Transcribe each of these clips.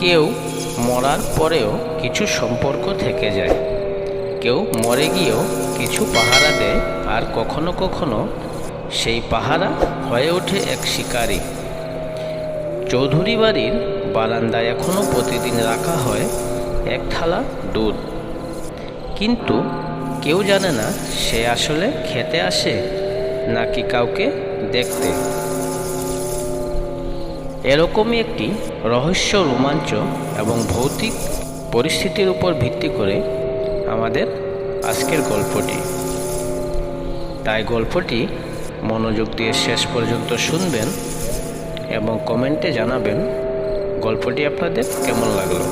কেউ মরার পরেও কিছু সম্পর্ক থেকে যায়। কেউ মরে গিয়েও কিছু পাহারা দেয় আর কখনো কখনো সেই পাহারা হয়ে ওঠে এক শিকারী। চৌধুরী বাড়ির বারান্দায় এখনও প্রতিদিন রাখা হয় এক থালা দুধ। কিন্তু কেউ জানে না সে আসলে খেতে আসে নাকি কাউকে দেখতে। এরকমই একটি রহস্য, রোমাঞ্চ এবং ভৌতিক পরিস্থিতির উপর ভিত্তি করে আমাদের আজকের গল্পটি। তাই গল্পটি মনোযোগ দিয়ে শেষ পর্যন্ত শুনবেন এবং কমেন্টে জানাবেন গল্পটি আপনাদের কেমন লাগল।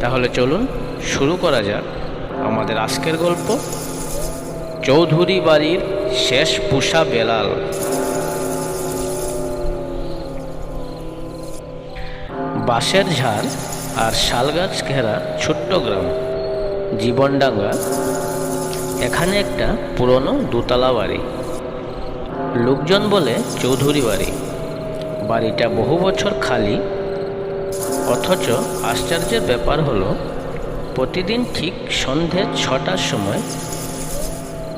তাহলে চলুন শুরু করা যাক আমাদের আজকের গল্প। চৌধুরী বাড়ির শেষ পুষা বেলাল। বাঁশের ঝাড় আর শালগাছ ঘেরা ছোট্ট গ্রাম, জীবনডাঙ্গা। এখানে একটা পুরনো দোতলা বাড়ি। লোকজন বলে চৌধুরী বাড়ি। বাড়িটা বহু বছর খালি। অথচ আশ্চর্যের ব্যাপার হলো, প্রতিদিন ঠিক সন্ধে ছটার সময়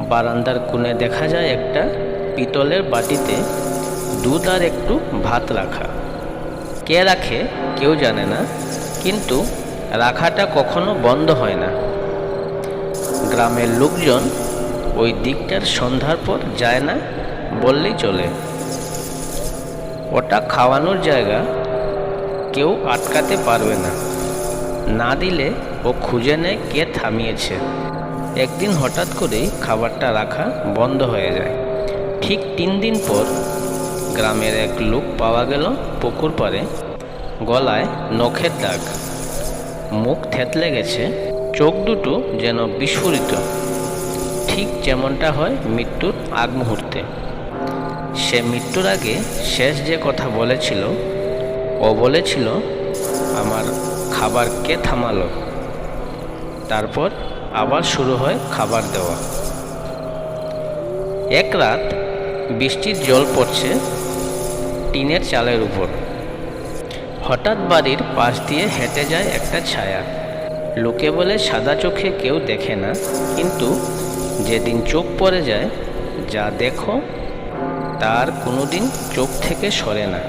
বারান্দার কোণে দেখা যায় একটা পিতলের বাটিতে দুধ আর একটু ভাত রাখা। কে রাখে, কেউ জানে না, কিন্তু রাখাটা কখনো বন্ধ হয় না। গ্রামের লোকজন ওই দিকটার সন্ধ্যার পর যায় না বললেই চলে। ওটা খাওয়ানোর জায়গা কেউ আটকাতে পারবে না। না দিলে ও খুঁজে নেয় কে থামিয়েছে। একদিন হঠাৎ করেই খাবারটা রাখা বন্ধ হয়ে যায়। ঠিক তিন দিন পর গ্রামের এক লোক পাওয়া গেল পুকুর পাড়ে। গলায় নখের দাগ। মুখ থেতলে গেছে চোখ দুটো যেন বিস্ফোরিত। ঠিক যেমনটা হয় মৃত্যুর আগ মুহূর্তে। সে মৃত্যুর আগে শেষ যে কথা বলেছিল, ও বলেছিল, আমার খাবার কে থামালো? তারপর আবার শুরু হয় খাবার দেওয়া। এক রাত বৃষ্টির জল পড়ছে টিনের চালের উপর। হঠাৎ বাড়ির পাশ দিয়ে হেঁটে যায় একটা ছায়া। লোকে বলে সাদা চোখে কেউ দেখে না, কিন্তু যেদিন চোখ পড়ে যায়, যা দেখো, তার কোনোদিন চোখ থেকে সরে না।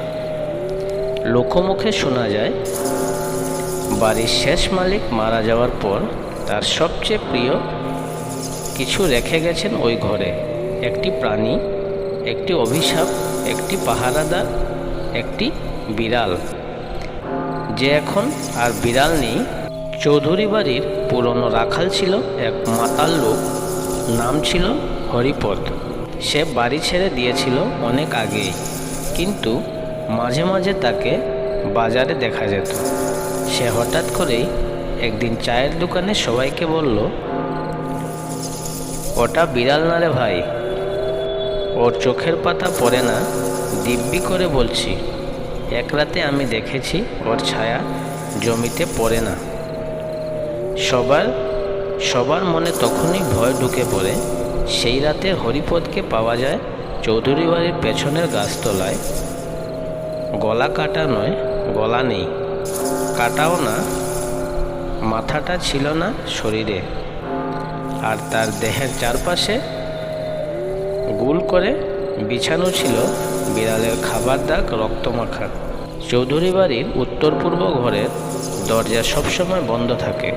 লোকমুখে শোনা যায়, বাড়ির শেষ মালিক মারা যাওয়ার পর তার সবচেয়ে প্রিয় কিছু রেখে গেছেন ওই ঘরে। একটি প্রাণী একটি অভিশাপ, একটি পাহারাদার, একটি বিড়াল। যে এখন আর বিড়াল নেই, চৌধুরী বাড়ির পুরনো রাখাল ছিল এক মাতাল লোক, নাম ছিল হরিপদ। সে বাড়ি ছেড়ে দিয়েছিল অনেক আগেই, কিন্তু মাঝে মাঝে তাকে বাজারে দেখা যেত। সে হঠাৎ করেই একদিন চায়ের দোকানে সবাইকে বলল, ওটা বিড়াল না রে ভাই? ওর চোখের পাতা পড়ে না, দিব্যি করে বলছি, এক রাতে আমি দেখেছি ওর ছায়া জমিতে পড়ে না। সবার সবার মনে তখনই ভয় ঢুকে পড়ে, সেই রাতে হরিপদকে পাওয়া যায় চৌধুরী বাড়ির পেছনের গাছতলায়। গলা কাটা নয়, গলা নেই, কাটাও না, মাথাটা ছিল না শরীরে। আর তার দেহের চারপাশে গুল করে, বিছানো ছিল বিড়ালের খাবার দাগ রক্তমাখা চৌধুরী বাড়ির উত্তর পূর্ব ঘরের দরজা সবসময় বন্ধ থাকে।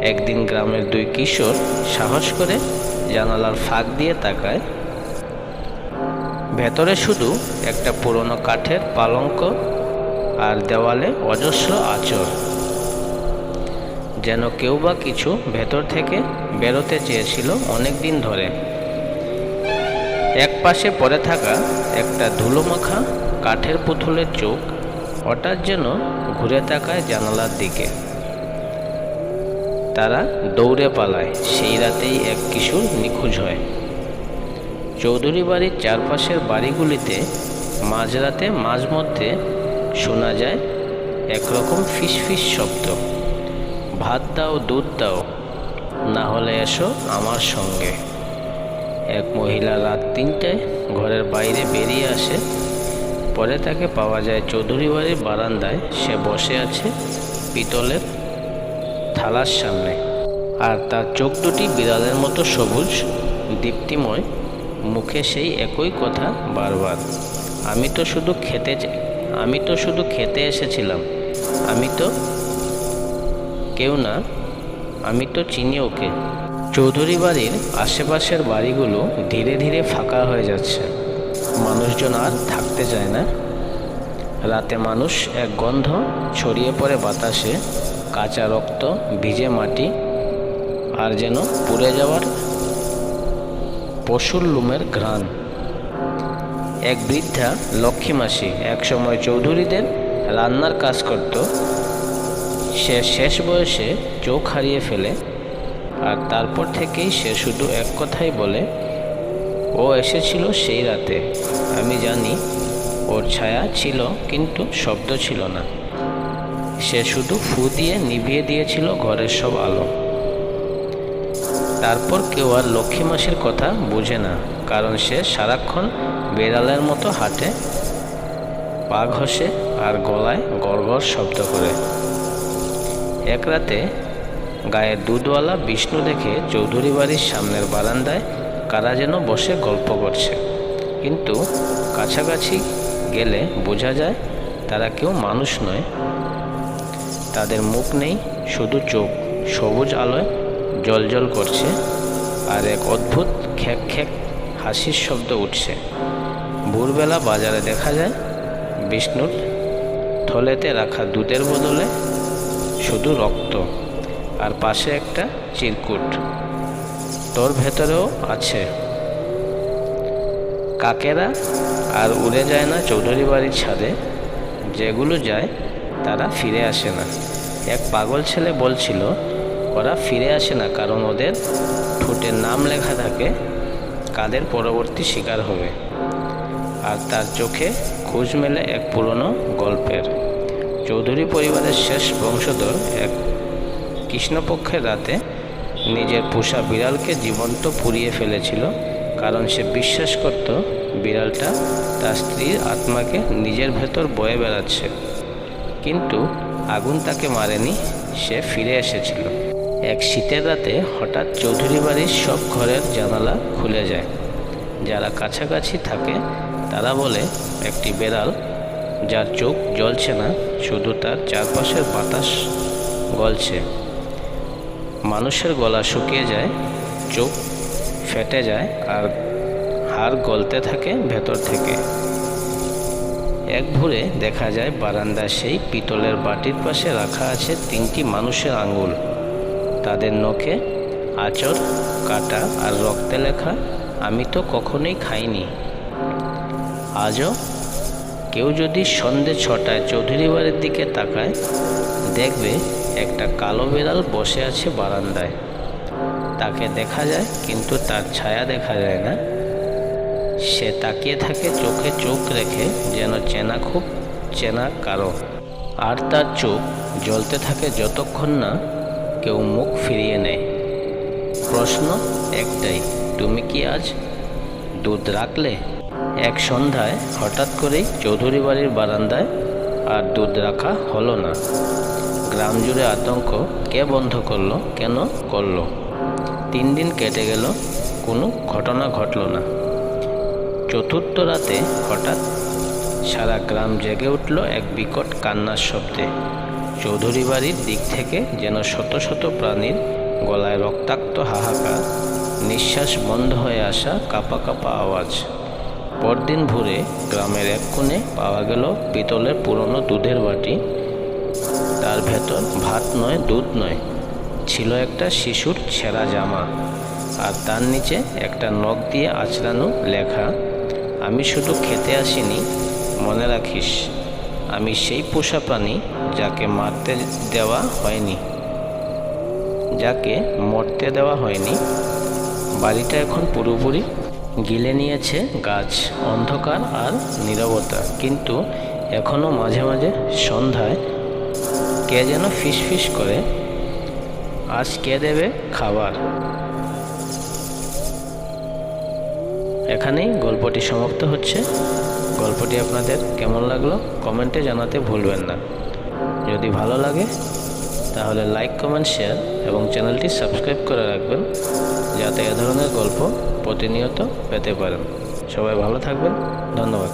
একদিন গ্রামের দুই কিশোর সাহস করে জানালার ফাঁক দিয়ে তাকায়। ভেতরে শুধু একটা পুরনো কাঠের পালঙ্ক আর দেওয়ালে অজস্র আচর যেন কেউ বা কিছু ভেতর থেকে বেরোতে চেয়েছিল অনেক দিন ধরে। এক পাশে পড়ে থাকা একটা ধুলোমাখা কাঠের পুতুলের চোখ হঠাৎ যেন ঘুরে তাকায় জানালার দিকে। তারা দৌড়ে পালায়। সেই রাতেই এক কিশোর নিখোঁজ হয়। চৌধুরী বাড়ির চারপাশের বাড়িগুলিতে মাঝরাতে মাঝমধ্যে শোনা যায় একরকম ফিস ফিস শব্দ। ভাত দাও, দুধ দাও, না হলে এসো আমার সঙ্গে। এক মহিলা রাত তিনটায় ঘরের বাইরে বেরিয়ে আসে। পরে তাকে পাওয়া যায় চৌধুরী বাড়ির বারান্দায়। সে বসে আছে পিতলের থালার সামনে। আর তার চোখ দুটি বিড়ালের মতো সবুজ, দীপ্তিময়। মুখে সেই একই কথা বারবার। আমি তো শুধু খেতে আমি তো শুধু খেতে এসেছিলাম। আমি তো কেউ না, আমি তো চিনি ওকে। চৌধুরী বাড়ির আশেপাশের বাড়িগুলো ধীরে ধীরে ফাঁকা হয়ে যাচ্ছে। মানুষজন আর থাকতে চায় না। রাতে মানুষ এক গন্ধ ছড়িয়ে পড়ে বাতাসে, কাঁচা রক্ত ভিজে মাটি, আর যেন পুড়ে যাওয়ার পশুর লুমের ঘ্রাণ। এক বৃদ্ধা লক্ষ্মী মাসি একসময় চৌধুরীদের রান্নার কাজ করত। সে শেষ বয়সে চোখ হারিয়ে ফেলে আর তারপর থেকেই সে শুধু এক কথাই বলে, ও এসেছিল সেই রাতে। আমি জানি ওর ছায়া ছিল, কিন্তু শব্দ ছিল না। সে শুধু ফু দিয়ে নিভিয়ে দিয়েছিল ঘরের সব আলো। তারপর কেউ আর লক্ষ্মী মাসির কথা বুঝে না, কারণ সে সারাক্ষণ বেড়ালের মতো হাঁটে, পা ঘষে আর গলায় গড়গড় শব্দ করে। এক রাতে গায়ের দুধওয়ালা বিষ্ণু দেখে চৌধুরী বাড়ির সামনের বারান্দায় কারা যেন বসে গল্প করছে। কিন্তু কাছাকাছি গেলে বোঝা যায় তারা কেউ মানুষ নয়। তাদের মুখ নেই, শুধু চোখ, সবুজ আলোয় জলজল করছে আর এক অদ্ভুত খ্যাক খ্যাক হাসির শব্দ উঠছে। ভোরবেলা বাজারে দেখা যায় বিষ্ণুর থলেতে রাখা দুধের বদলে শুধু রক্ত। আর পাশে একটা চিরকুট। তোর ভেতরেও আছে। কাকেরা আর উড়ে যায় না চৌধুরী বাড়ির ছাদে। যেগুলো যায়, তারা ফিরে আসে না। এক পাগল ছেলে বলছিল, ওরা ফিরে আসে না কারণ ওদের ঠোঁটের নাম লেখা থাকে, কাদের পরবর্তী শিকার হবে। আর তার চোখে খোঁজ মেলে এক পুরনো গল্পের। চৌধুরী পরিবারের শেষ বংশধর এক কৃষ্ণপক্ষের রাতে নিজের পোষা বিড়ালকে জীবন্ত পুড়িয়ে ফেলেছিল, কারণ সে বিশ্বাস করত বিড়ালটা তার স্ত্রীর আত্মাকে নিজের ভেতর বয়ে বেড়াচ্ছে। কিন্তু আগুন তাকে মারেনি, সে ফিরে এসেছিল। এক শীতের রাতে হঠাৎ চৌধুরী বাড়ির সব ঘরের জানালা খুলে যায়। যারা কাছাকাছি থাকে, তারা বলে, একটি বেড়াল, যার চোখ জ্বলছে না, শুধু তার চারপাশের বাতাস গলছে। মানুষের গলা শুকিয়ে যায়, চোখ ফেটে যায় আর হাড় গলতে থাকে ভেতর থেকে। এক ভোরে দেখা যায় বারান্দায় সেই পিতলের বাটির পাশে রাখা আছে তিনটি মানুষের আঙুল। তাদের নখে আচর কাটা আর রক্তে লেখা, আমি তো কখনোই খাইনি। আজও কেউ যদি সন্ধে ছটায় চৌধুরী বাড়ির দিকে তাকায়, দেখবে একটা কালো বিড়াল বসে আছে বারান্দায়। তাকে দেখা যায়, কিন্তু তার ছায়া দেখা যায় না। সে তাকিয়ে থাকে চোখে চোখ রেখে, যেন চেনা খুব চেনা কারও। আর তার চোখ জ্বলতে থাকে যতক্ষণ না কেউ মুখ ফিরিয়ে নেয়। প্রশ্ন একটাই, তুমি কি আজ দুধ রাখলে? এক সন্ধ্যায় হঠাৎ করেই চৌধুরী বাড়ির বারান্দায় আর দুধ রাখা হলো না। গ্রাম জুড়ে আতঙ্ক কে বন্ধ করল, কেন করল? তিন দিন কেটে গেল, কোনো ঘটনা ঘটল না। চতুর্থ রাতে হঠাৎ সারা গ্রাম জেগে উঠল এক বিকট কান্নার শব্দে। চৌধুরী বাড়ির দিক থেকে যেন শত শত প্রাণীর গলায় রক্তাক্ত হাহাকার, নিঃশ্বাস বন্ধ হয়ে আসা কাপা কাপা আওয়াজ। পরদিন ভোরে গ্রামের এক কোণে পাওয়া গেল পিতলের পুরনো দুধের বাটি। তার ভেতর ভাত নয়, দুধ নয়। ছিল একটা শিশুর ছেঁড়া জামা আর তার নিচে একটা নখ দিয়ে আঁচড়ানো লেখা। আমি শুধু খেতে আসিনি, মনে রাখিস, আমি সেই পোষা প্রাণী যাকে মারতে দেওয়া হয়নি, যাকে মরতে দেওয়া হয়নি। বাড়িটা এখন পুরোপুরি গিলে নিয়েছে গাছ, অন্ধকার আর নীরবতা। কিন্তু এখনও মাঝে মাঝে সন্ধ্যায় কে যেন ফিস ফিস করে। আজ কে দেবে খাবার? এখানেই গল্পটি সমাপ্ত হচ্ছে। গল্পটি আপনাদের কেমন লাগল কমেন্টে জানাতে ভুলবেন না। যদি ভালো লাগে, তাহলে লাইক, কমেন্ট, শেয়ার এবং চ্যানেলটি সাবস্ক্রাইব করে রাখবেন, যাতে এ ধরনের গল্প প্রতিনিয়ত পেতে পারেন। সবাই ভালো থাকবেন। ধন্যবাদ।